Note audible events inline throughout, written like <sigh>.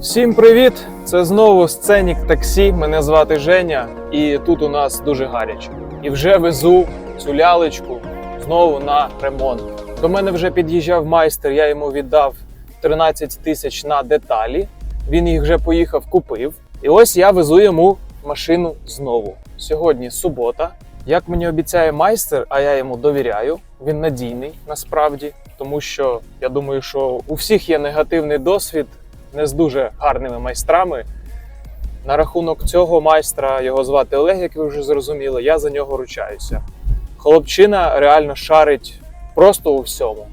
Всім привіт! Це знову сценік таксі. Мене звати Женя, і тут у нас дуже гаряче. І вже везу цю лялечку знову на ремонт. До мене вже під'їжджав майстер, я йому віддав 13 тисяч на деталі. Він їх вже поїхав, купив. І ось я везу йому машину знову. Сьогодні субота. Як мені обіцяє майстер, а я йому довіряю, він надійний насправді, тому що я думаю, що у всіх є негативний досвід не з дуже гарними майстрами. На рахунок цього майстра його звати Олег, як ви вже зрозуміли, я за нього ручаюся. Хлопчина реально шарить просто у всьому,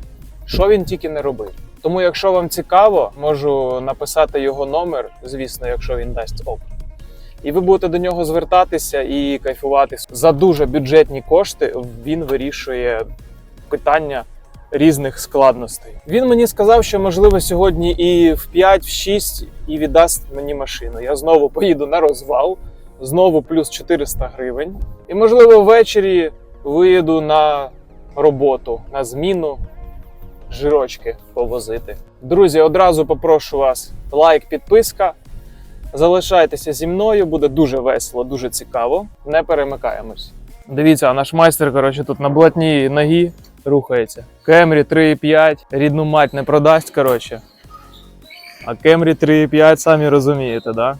що він тільки не робив. Тому, якщо вам цікаво, можу написати його номер, звісно, якщо він дасть ок. І ви будете до нього звертатися і кайфувати. За дуже бюджетні кошти він вирішує питання різних складностей. Він мені сказав, що можливо сьогодні і в 5, в 6 і віддасть мені машину. Я знову поїду на розвал, знову плюс 400 гривень. І можливо ввечері виїду на роботу, на зміну жирочки повозити. Друзі, одразу попрошу вас лайк, підписка. Залишайтеся зі мною, буде дуже весело, дуже цікаво. Не перемикаємось. Дивіться, наш майстер, коротше, тут на блатній ногі рухається. Кемрі 3,5, рідну мать не продасть, коротше. А Кемрі 3,5, самі розумієте, да?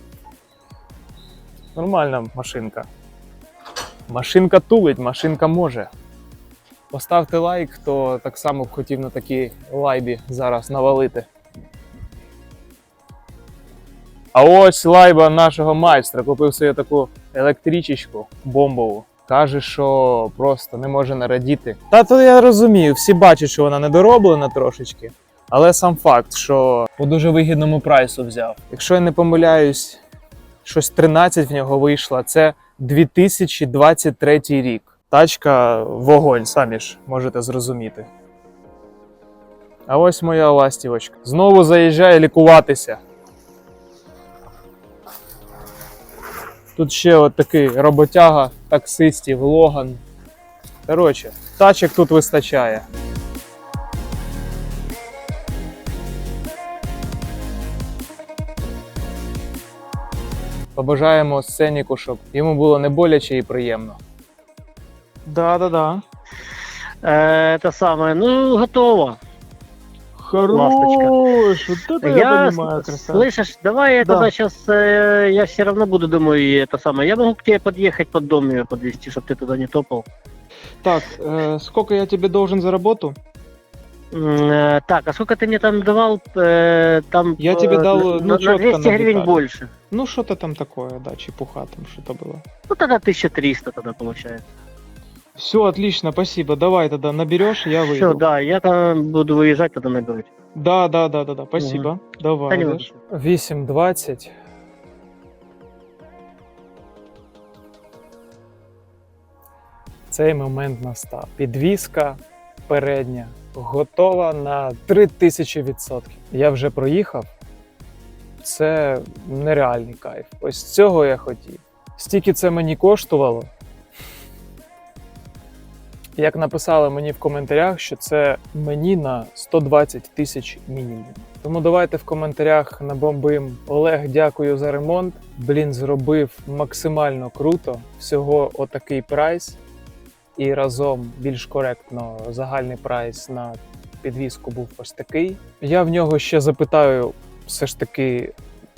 Нормальна машинка. Машинка тулить, машинка може. Поставте лайк, хто так само хотів на такій лайбі зараз навалити. А ось лайба нашого майстра купив собі таку електричечку бомбову. Каже, що просто не може нарадіти. Та то я розумію, всі бачать, що вона недороблена трошечки. Але сам факт, що по дуже вигідному прайсу взяв. Якщо я не помиляюсь, щось 13 в нього вийшло. Це 2023 рік. Тачка вогонь, самі ж можете зрозуміти. А ось моя ластівочка. Знову заїжджає лікуватися. Тут ще от такий роботяга таксистів, Логан. Коротше, тачок тут вистачає. Побажаємо сценіку, щоб йому було не боляче і приємно. Да-да-да. Э, Это самое, ну, готово. Хорош, вот это я, с- слышишь, давай я Да. тогда сейчас, я все равно буду, думаю, и это самое. Я могу к тебе подъехать под дом ее подвести, чтобы ты туда не топал. Так, э, сколько я тебе должен за работу? М, э, Так, а сколько ты мне там давал? Э, Там Я э, тебе дал, на, ну, на чётко 200 на гривен детали. больше. Ну, что-то там такое, да, чепуха там что-то было. Ну тогда 1300 тогда получается. Все, отлично, спасибо. Давай тогда наберешь, я выйду. Все, да, я там буду выезжать тогда наберуть. Да, да, да, да, да. Спасибо. Давай. Та не Олеж. 8.20. Цей момент настав. Підвізка передня готова на 3000%. Я вже проїхав. Це нереальний кайф. Ось цього я хотів. Стільки це мені коштувало. Як написали мені в коментарях, що це мені на 120 тисяч мінімум. Тому давайте в коментарях набомбим. Олег, дякую за ремонт. Блін, зробив максимально круто. Всього отакий прайс. І разом більш коректно загальний прайс на підвізку був ось такий. Я в нього ще запитаю, все ж таки,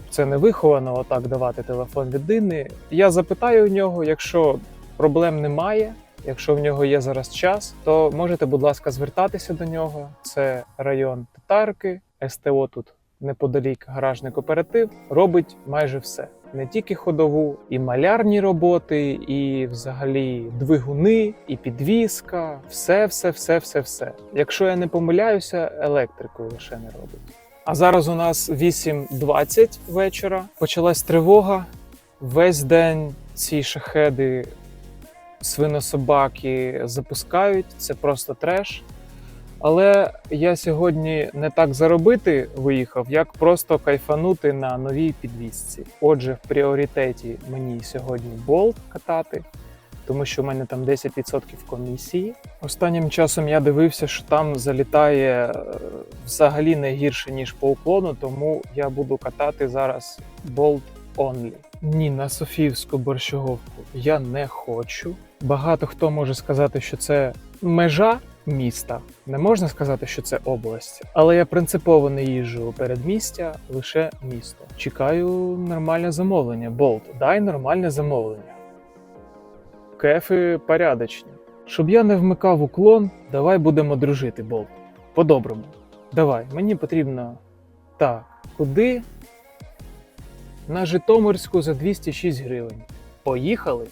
це не виховано отак давати телефон людини. Я запитаю у нього, якщо проблем немає. Якщо в нього є зараз час, то можете, будь ласка, звертатися до нього. Це район Татарки, СТО тут неподалік гаражний кооператив. Робить майже все. Не тільки ходову, і малярні роботи, і взагалі двигуни, і підвізка. Все, все, все, все, все. Якщо я не помиляюся, електрикою лише не робить. А зараз у нас 8.20 вечора. Почалась тривога. Весь день ці шахеди свинособаки запускають, це просто треш. Але я сьогодні не так заробити виїхав, як просто кайфанути на новій підвісці. Отже, в пріоритеті мені сьогодні болт катати. тому що в мене там 10% комісії. Останнім часом я дивився, що там залітає е, взагалі не гірше, ніж по уклону, тому я буду катати зараз Bolt Only. Ні, на Софіївську борщаговку я не хочу. Багато хто може сказати, що це межа міста. Не можна сказати, що це область, але я принципово не їжджу у передмістя, лише місто. Чекаю нормальне замовлення. Болт, дай нормальне замовлення. Кефи порядочні. Щоб я не вмикав уклон, давай будемо дружити, Болт. По-доброму. Давай, мені потрібно. Так, куди? На Житомирську за 206 гривень. Поїхали.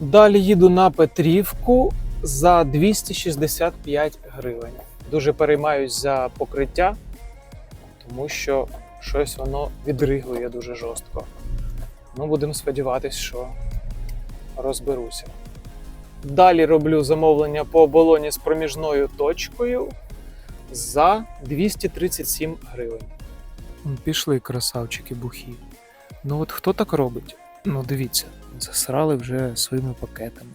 Далі їду на Петрівку за 265 гривень. Дуже переймаюсь за покриття, тому що щось воно відригує дуже жорстко. Ну, будемо сподіватися, що розберуся. Далі роблю замовлення по оболоні з проміжною точкою за 237 гривень. Пішли красавчики бухі. Ну от хто так робить? Ну дивіться, засрали вже своїми пакетами.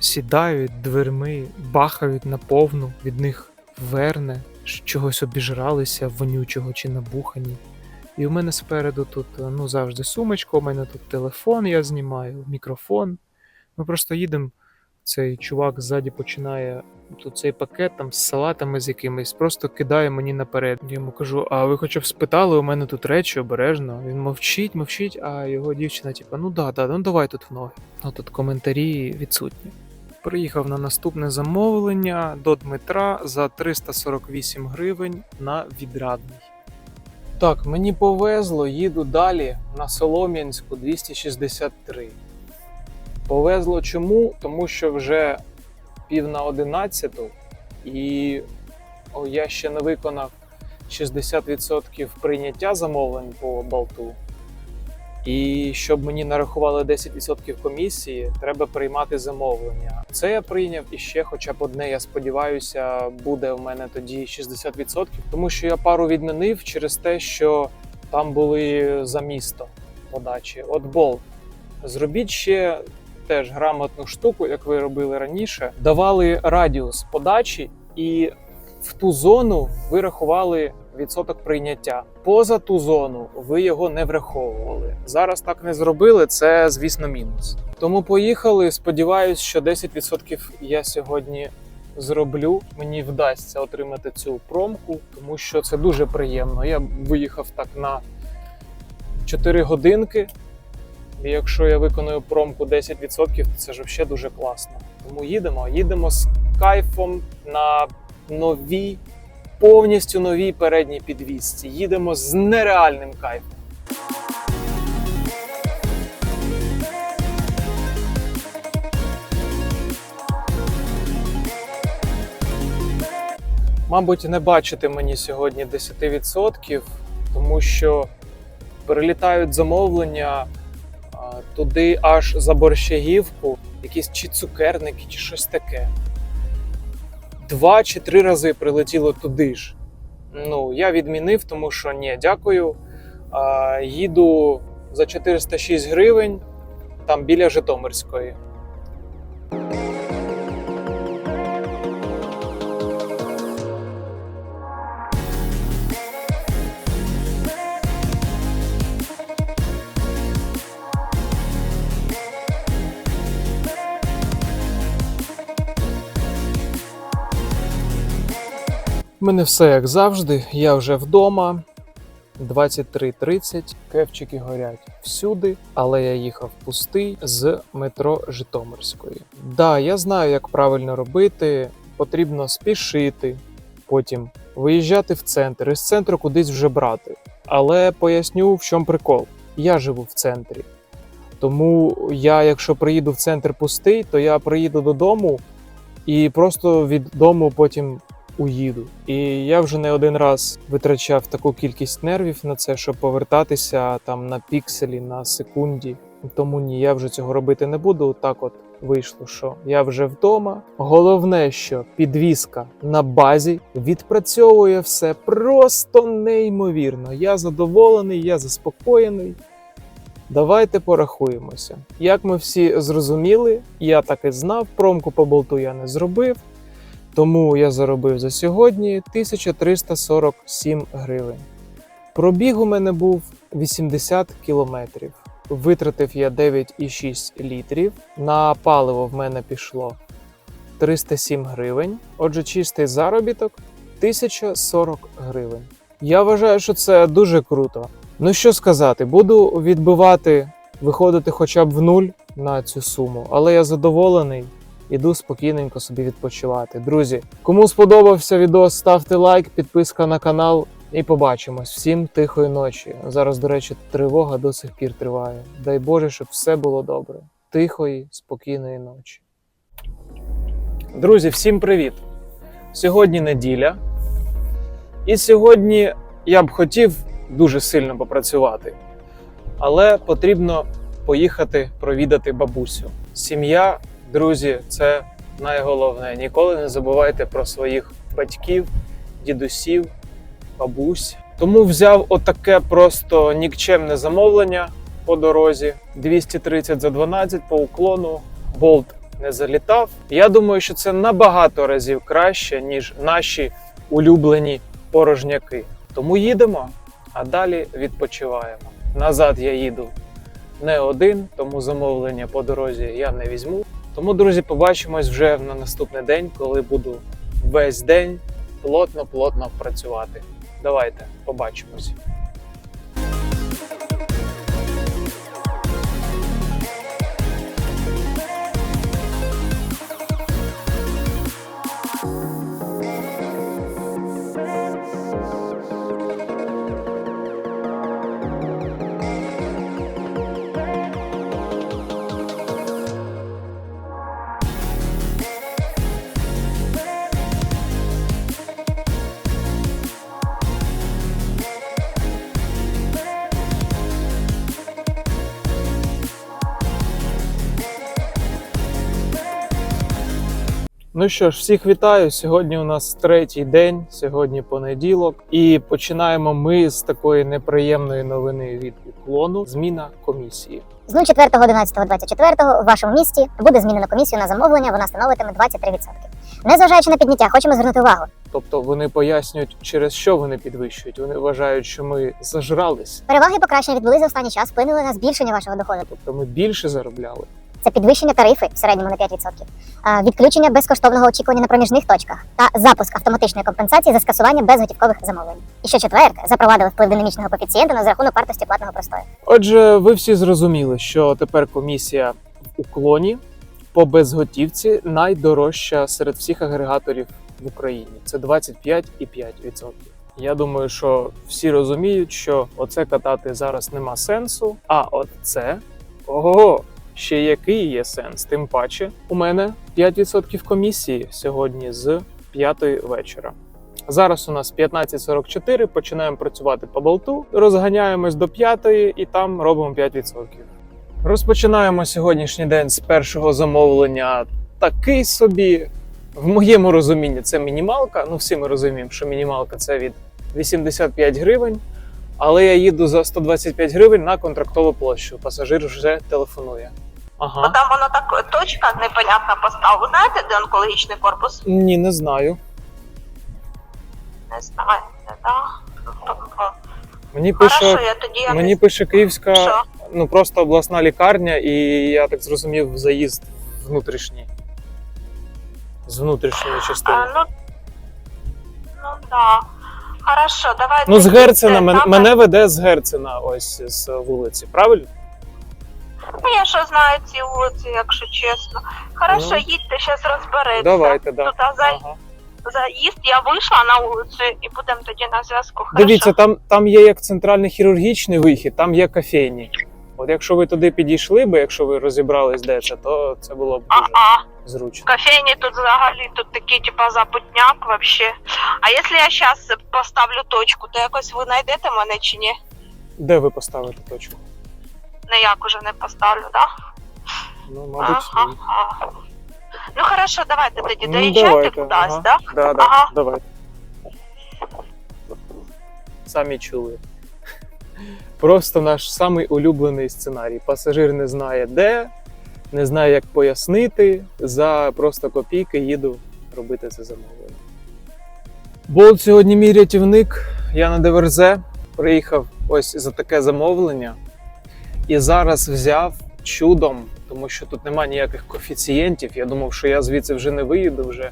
Сідають дверми, бахають наповну, від них верне, чогось обіжралися, вонючого чи набухані. І у мене спереду тут ну, завжди сумочка, у мене тут телефон, я знімаю, мікрофон. Ми просто їдемо. Цей чувак ззаді починає тут цей пакет там з салатами з якимись, просто кидає мені наперед. Я йому кажу: а ви хоча б спитали, у мене тут речі обережно. Він мовчить, мовчить, а його дівчина, типу, ну да, да, ну давай тут в ноги. Ну тут коментарі відсутні. Приїхав на наступне замовлення до Дмитра за 348 гривень на відрадний. Так, мені повезло, їду далі на Солом'янську 263. Повезло чому? Тому що вже пів на одинадцяту, і я ще не виконав 60% прийняття замовлень по болту. І щоб мені нарахували 10% комісії, треба приймати замовлення. Це я прийняв і ще, хоча б одне, я сподіваюся, буде в мене тоді 60%, тому що я пару відмінив через те, що там були за місто подачі. От болт. Зробіть ще теж грамотну штуку, як ви робили раніше. Давали радіус подачі, і в ту зону ви рахували відсоток прийняття. Поза ту зону ви його не враховували. Зараз так не зробили. Це, звісно, мінус. Тому поїхали. Сподіваюсь, що 10% я сьогодні зроблю. Мені вдасться отримати цю промку, тому що це дуже приємно. Я виїхав так на 4 годинки. І якщо я виконую промку 10%, то це ж взагалі дуже класно. Тому їдемо, їдемо з кайфом на новій, повністю новій передній підвісці. Їдемо з нереальним кайфом. Мабуть, не бачити мені сьогодні 10%, тому що перелітають замовлення туди аж за борщагівку, якісь чи цукерники, чи щось таке. Два чи три рази прилетіло туди ж. Ну, я відмінив, тому що ні, дякую. А, їду за 406 гривень, там біля Житомирської. Мене все як завжди. Я вже вдома. 23.30, кевчики горять всюди, але я їхав пустий з метро Житомирської. Да, я знаю, як правильно робити. Потрібно спішити, потім виїжджати в центр і з центру кудись вже брати. Але поясню, в чому прикол. Я живу в центрі. Тому я, якщо приїду в центр пустий, то я приїду додому і просто від дому потім уїду. І я вже не один раз витрачав таку кількість нервів на це, щоб повертатися там на пікселі, на секунді. Тому ні, я вже цього робити не буду. Так от вийшло, що я вже вдома. Головне, що підвіска на базі відпрацьовує все просто неймовірно. Я задоволений, я заспокоєний. Давайте порахуємося. Як ми всі зрозуміли, я так і знав, промку по болту я не зробив. Тому я заробив за сьогодні 1347 гривень. Пробіг у мене був 80 кілометрів. Витратив я 9,6 літрів. На паливо в мене пішло 307 гривень. Отже, чистий заробіток 1040 гривень. Я вважаю, що це дуже круто. Ну що сказати, буду відбивати, виходити хоча б в нуль на цю суму, але я задоволений. Іду спокійненько собі відпочивати. Друзі, кому сподобався відос, ставте лайк, підписка на канал і побачимось. Всім тихої ночі. Зараз, до речі, тривога до сих пір триває. Дай Боже, щоб все було добре. Тихої, спокійної ночі. Друзі, всім привіт! Сьогодні неділя. І сьогодні я б хотів дуже сильно попрацювати, але потрібно поїхати провідати бабусю. Сім'я, друзі, це найголовне. Ніколи не забувайте про своїх батьків, дідусів, бабусь. Тому взяв отаке просто нікчемне замовлення по дорозі. 230 за 12 по уклону. Болт не залітав. Я думаю, що це набагато разів краще, ніж наші улюблені порожняки. Тому їдемо, а далі відпочиваємо. Назад я їду не один, тому замовлення по дорозі я не візьму. Тому, друзі, побачимось вже на наступний день, коли буду весь день плотно-плотно працювати. Давайте побачимось. Ну що ж, всіх вітаю. Сьогодні у нас третій день, сьогодні понеділок, і починаємо ми з такої неприємної новини від уклону. Зміна комісії. З 04.11.24 в вашому місті буде змінено комісію на замовлення, вона становитиме 23%. Незважаючи на підняття, хочемо звернути увагу. Тобто вони пояснюють, через що вони підвищують. Вони вважають, що ми зажрались, Переваги покращення відбулись за останній час, вплинули на збільшення вашого доходу. тобто ми більше заробляли. Це підвищення тарифи в середньому на 5%, відключення безкоштовного очікування на проміжних точках та запуск автоматичної компенсації за скасування безготівкових замовлень. І що четверте, запровадили вплив динамічного коефіцієнта на рахунок вартості платного простою. Отже, ви всі зрозуміли, що тепер комісія в уклоні по безготівці найдорожча серед всіх агрегаторів в Україні. Це 25,5%. Я думаю, що всі розуміють, що оце катати зараз нема сенсу. А от це ого, ще який є сенс. Тим паче, у мене 5% комісії сьогодні з 5 вечора. Зараз у нас 15.44, починаємо працювати по болту, розганяємось до 5 і там робимо 5%. Розпочинаємо сьогоднішній день з першого замовлення. Такий собі, в моєму розумінні, це мінімалка. Ну, всі ми розуміємо, що мінімалка це від 85 гривень. Але я їду за 125 гривень на контрактову площу. Пасажир вже телефонує. Ну Ага. там воно так точка непонятна постав. Ви знаєте, де онкологічний корпус? Ні, не знаю. Не знаєте, да? Мені Хорошо, пише, я тоді я мені пише Київська Що? ну просто обласна лікарня, і я так зрозумів, заїзд внутрішній. З внутрішньої частини. А, ну, ну да. Хорошо, давайте. Ну, з Герцена мен- там- мене веде з Герцена, ось з вулиці, правильно? Ну, я що знаю ці вулиці, якщо чесно. Хорошо, Ну. їдьте, зараз розбереться. Давайте, да. Тут за, Ага. заїзд, я вийшла на вулицю і будемо тоді на зв'язку. Хорошо? Дивіться, там, там є як центральний хірургічний вихід, там є кофейні. От якщо ви туди підійшли би, якщо ви розібрались, де це, то це було б дуже А-а. зручно. Кофейні тут взагалі тут такий, типа, запутняк вообще. А якщо я зараз поставлю точку, то якось ви знайдете мене чи ні? Де ви поставите точку? Ніяк уже не поставлю, да? Ну, мабуть, ага, ага. Ну хорошо, давайте тоді Ну, доїжджайте давайте, кудись, ага. да? Да, да, Ага. давайте. Самі чули. Просто наш самий улюблений сценарій. Пасажир не знає де, не знає, як пояснити. За просто копійки їду робити це замовлення. Болт сьогодні мій рятівник. Я на ДВРЗ приїхав ось за таке замовлення. І зараз взяв чудом, тому що тут немає ніяких коефіцієнтів. Я думав, що я звідси вже не виїду, вже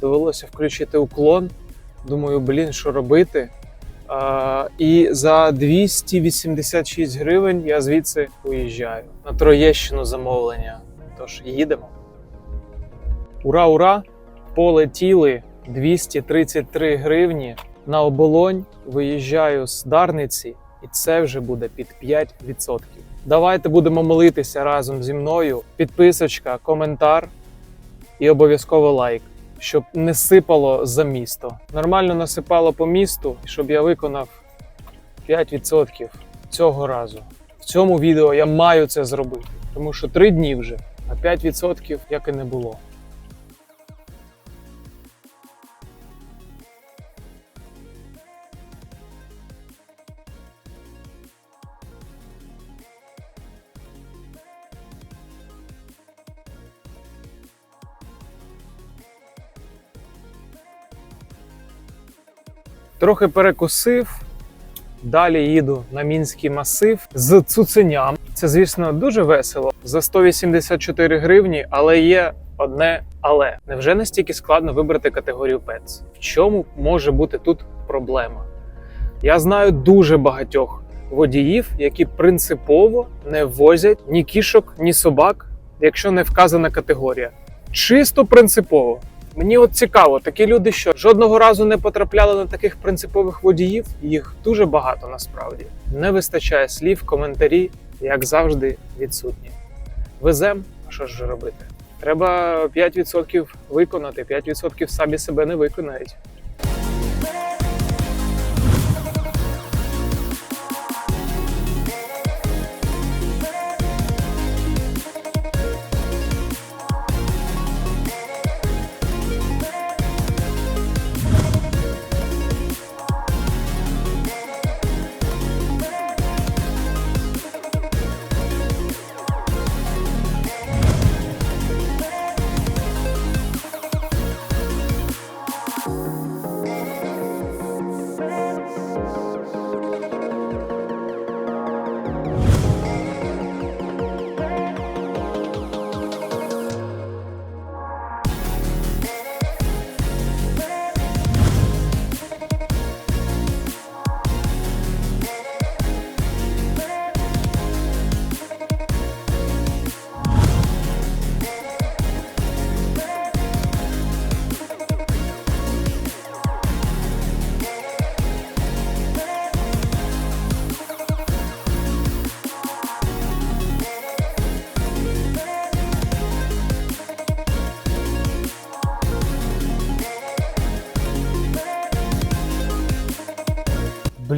довелося включити уклон. Думаю, блін, що робити? І за 286 гривень я звідси уїжджаю на Троєщину замовлення. Тож їдемо. Ура, ура! Полетіли 233 гривні на оболонь. Виїжджаю з Дарниці, і це вже буде під 5%. Давайте будемо молитися разом зі мною. Підписочка, коментар і обов'язково лайк, щоб не сипало за місто. Нормально насипало по місту, щоб я виконав 5% цього разу. В цьому відео я маю це зробити, тому що 3 дні вже, а 5% як і не було. Трохи перекусив. Далі їду на мінський масив з цуценям. Це, звісно, дуже весело. За 184 гривні, але є одне але. Невже настільки складно вибрати категорію Pets? В чому може бути тут проблема? Я знаю дуже багатьох водіїв, які принципово не возять ні кішок, ні собак, якщо не вказана категорія. Чисто принципово. Мені от цікаво, такі люди, що жодного разу не потрапляли на таких принципових водіїв, їх дуже багато насправді. Не вистачає слів, коментарі, як завжди, відсутні. Везем, а що ж робити? Треба 5% виконати, 5% самі себе не виконають.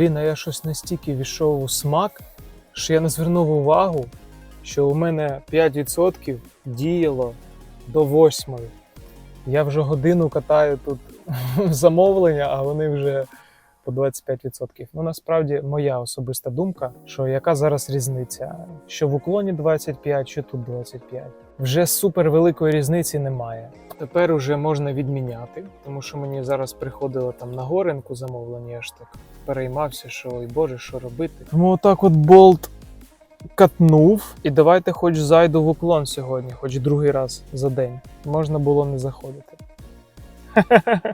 Блін, а я щось настільки війшов у смак, що я не звернув увагу, що у мене 5% діяло до 8. Я вже годину катаю тут <laughs> замовлення, а вони вже по 25%. Ну насправді моя особиста думка, що яка зараз різниця? Що в уклоні 25, що тут 25. Вже супер великої різниці немає. Тепер уже можна відміняти, тому що мені зараз приходило там на горинку замовлення, ж так переймався, що ой Боже, що робити. Тому отак от болт катнув. І давайте хоч зайду в уклон сьогодні, хоч другий раз за день. Можна було не заходити. <laughs>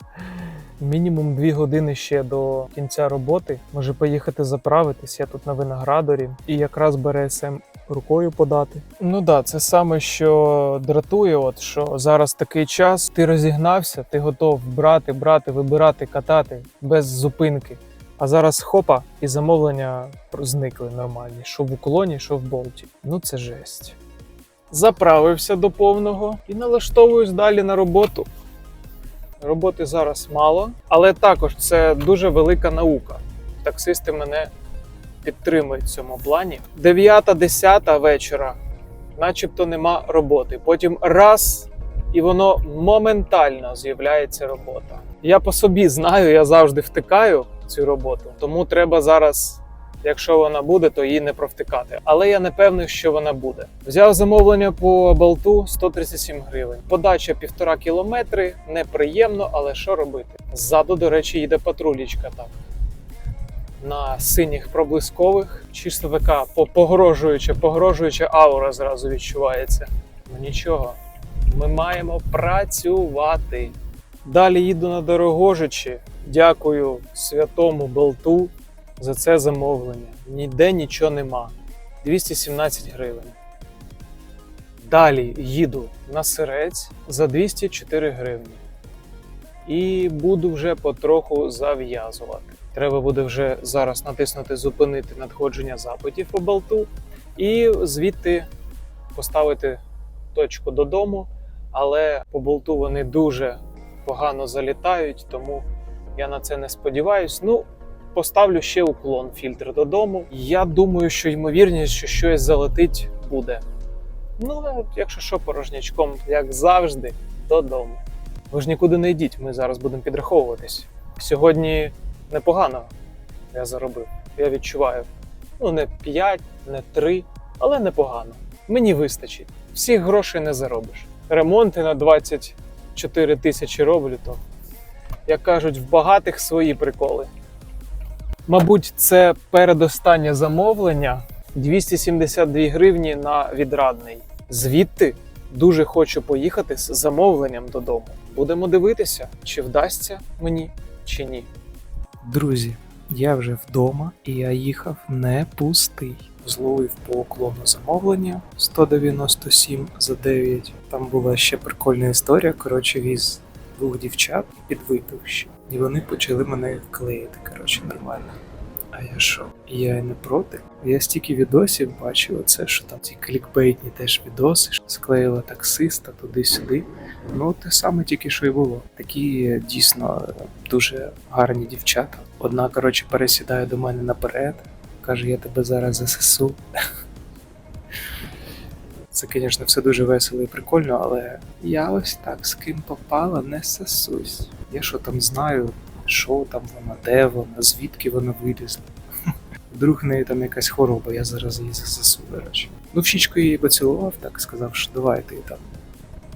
Мінімум дві години ще до кінця роботи. Може поїхати заправитись. Я тут на виноградарі і якраз бере СМ рукою подати. Ну да, це саме що дратує, от що зараз такий час, ти розігнався, ти готов брати, брати, вибирати, катати без зупинки. А зараз хопа, і замовлення зникли нормальні, що в уклоні, що в болті. Ну це жесть. Заправився до повного і налаштовуюсь далі на роботу. Роботи зараз мало, але також це дуже велика наука. Таксисти мене підтримують в цьому плані. 9-10 вечора, начебто нема роботи. Потім раз, і воно моментально з'являється робота. Я по собі знаю, я завжди втикаю цю роботу, тому треба зараз Якщо вона буде, то її не провтикати. Але я не певний, що вона буде. Взяв замовлення по болту 137 гривень. Подача півтора кілометри. Неприємно, але що робити? Ззаду, до речі, їде патрулічка так. На синіх проблискових, чисто така по- погрожуюча, погрожуюча аура зразу відчувається. Ну нічого, ми маємо працювати. Далі їду на Дорогожичі. Дякую святому болту за це замовлення. Ніде нічого нема. 217 гривень. Далі їду на сирець за 204 гривні. І буду вже потроху зав'язувати. Треба буде вже зараз натиснути зупинити надходження запитів по болту і звідти поставити точку додому. Але по болту вони дуже погано залітають, тому я на це не сподіваюсь. Ну, поставлю ще уклон фільтр додому. Я думаю, що ймовірність, що щось залетить, буде. Ну, якщо що, порожнячком, як завжди, додому. Ви ж нікуди не йдіть, ми зараз будемо підраховуватись. Сьогодні непогано я заробив. Я відчуваю. Ну, не 5, не 3, але непогано. Мені вистачить. Всіх грошей не заробиш. Ремонти на 24 тисячі роблю, то, як кажуть, в багатих свої приколи. Мабуть, це передостаннє замовлення 272 гривні на відрадний. Звідти дуже хочу поїхати з замовленням додому. Будемо дивитися, чи вдасться мені, чи ні. Друзі, я вже вдома і я їхав не пустий. Зловив по уклону замовлення 197 за 9. Там була ще прикольна історія. Коротше, віз двох дівчат підвипив ще. І вони почали мене клеїти. Коротше, нормально. А я що? Я не проти. Я стільки відосів бачив, оце що там ці клікбейтні теж відоси, склеїла таксиста туди-сюди. Ну, те саме тільки що й було. Такі дійсно дуже гарні дівчата. Одна, коротше, пересідає до мене наперед, каже, я тебе зараз засесу. Це, звісно, все дуже весело і прикольно, але я ось так з ким попала, не сесусь. Я що там знаю, що там вона, де вона, звідки вона вилізла. Вдруг в неї там якась хвороба, я зараз її засесу, до речі. Ну, в її поцілував, так сказав, що давай ти там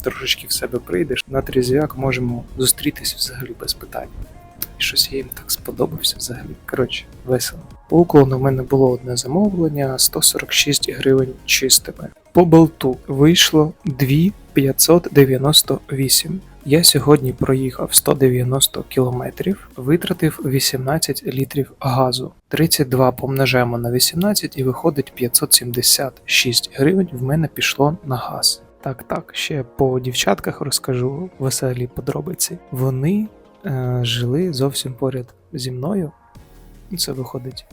трошечки в себе прийдеш. На трізвяк можемо зустрітися взагалі без питань. І щось я їм так сподобався взагалі. Коротше, весело. По уклону в мене було одне замовлення 146 гривень чистими. По болту вийшло 2598. Я сьогодні проїхав 190 кілометрів, витратив 18 літрів газу. 32 помножаємо на 18 і виходить 576 гривень в мене пішло на газ. Так, так, ще по дівчатках розкажу веселі подробиці. Вони жили зовсім поряд зі мною. Ну, Це виходить.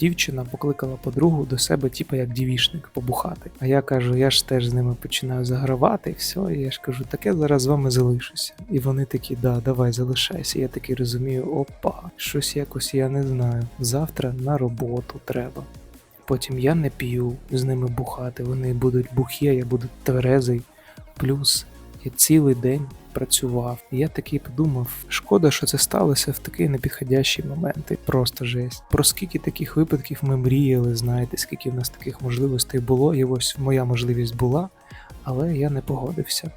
Дівчина покликала подругу до себе, типу як дівішник, побухати. А я кажу, я ж теж з ними починаю загравати, і все. І я ж кажу, так я зараз з вами залишуся. І вони такі, да, давай залишайся. Я такий розумію, опа, щось якось я не знаю. Завтра на роботу треба. Потім я не п'ю з ними бухати, вони будуть бухі, я буду тверезий. Плюс я цілий день працював. І я такий подумав: шкода, що це сталося в такий непідходящий момент. І просто жесть. Про скільки таких випадків ми мріяли, знаєте, скільки в нас таких можливостей було, і ось моя можливість була, але я не погодився.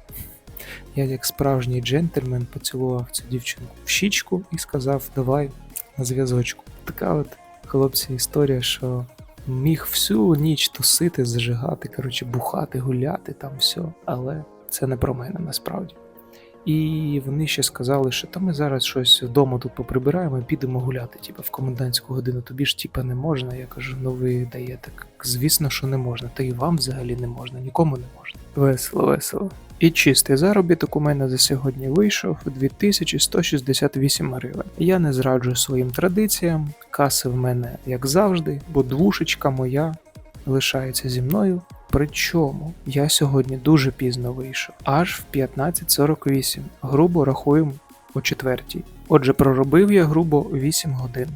Я, як справжній джентльмен, поцілував цю дівчинку в щічку і сказав: давай на зв'язочку. Така от, хлопці, історія, що міг всю ніч тусити, зажигати, коротше, бухати, гуляти там все. Але це не про мене насправді. І вони ще сказали, що та ми зараз щось вдома тут поприбираємо і підемо гуляти, типу, в комендантську годину. Тобі ж типа не можна. Я кажу, ну ви даєте. Звісно, що не можна. Та і вам взагалі не можна, нікому не можна. Весело, весело. І чистий заробіток у мене за сьогодні вийшов 2168 гривень. Я не зраджую своїм традиціям. Каси в мене як завжди, бо двушечка моя лишається зі мною. Причому я сьогодні дуже пізно вийшов, аж в 15.48. Грубо рахуємо о четвертій. Отже, проробив я грубо 8 годин.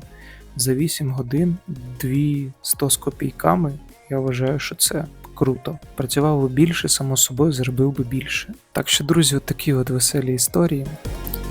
За 8 годин 200 з копійками. Я вважаю, що це круто. Працював би більше, само собою, заробив би більше. Так що, друзі, от такі от веселі історії.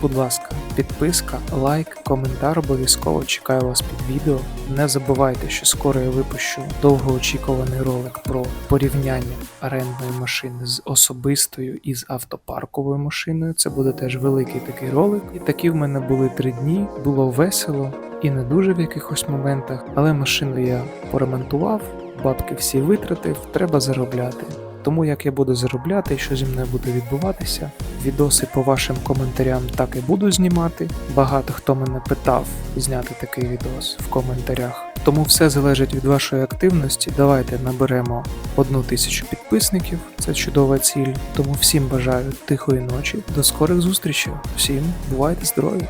Будь ласка, підписка, лайк, коментар обов'язково чекаю вас під відео. Не забувайте, що скоро я випущу довгоочікуваний ролик про порівняння орендної машини з особистою і з автопарковою машиною. Це буде теж великий такий ролик. І такі в мене були три дні. Було весело і не дуже в якихось моментах, але машину я поремонтував, бабки всі витратив, треба заробляти. Тому як я буду заробляти що зі мною буде відбуватися, відоси по вашим коментарям так і буду знімати. Багато хто мене питав зняти такий відос в коментарях. Тому все залежить від вашої активності. Давайте наберемо одну тисячу підписників. Це чудова ціль. Тому всім бажаю тихої ночі. До скорих зустрічей. Всім бувайте здорові!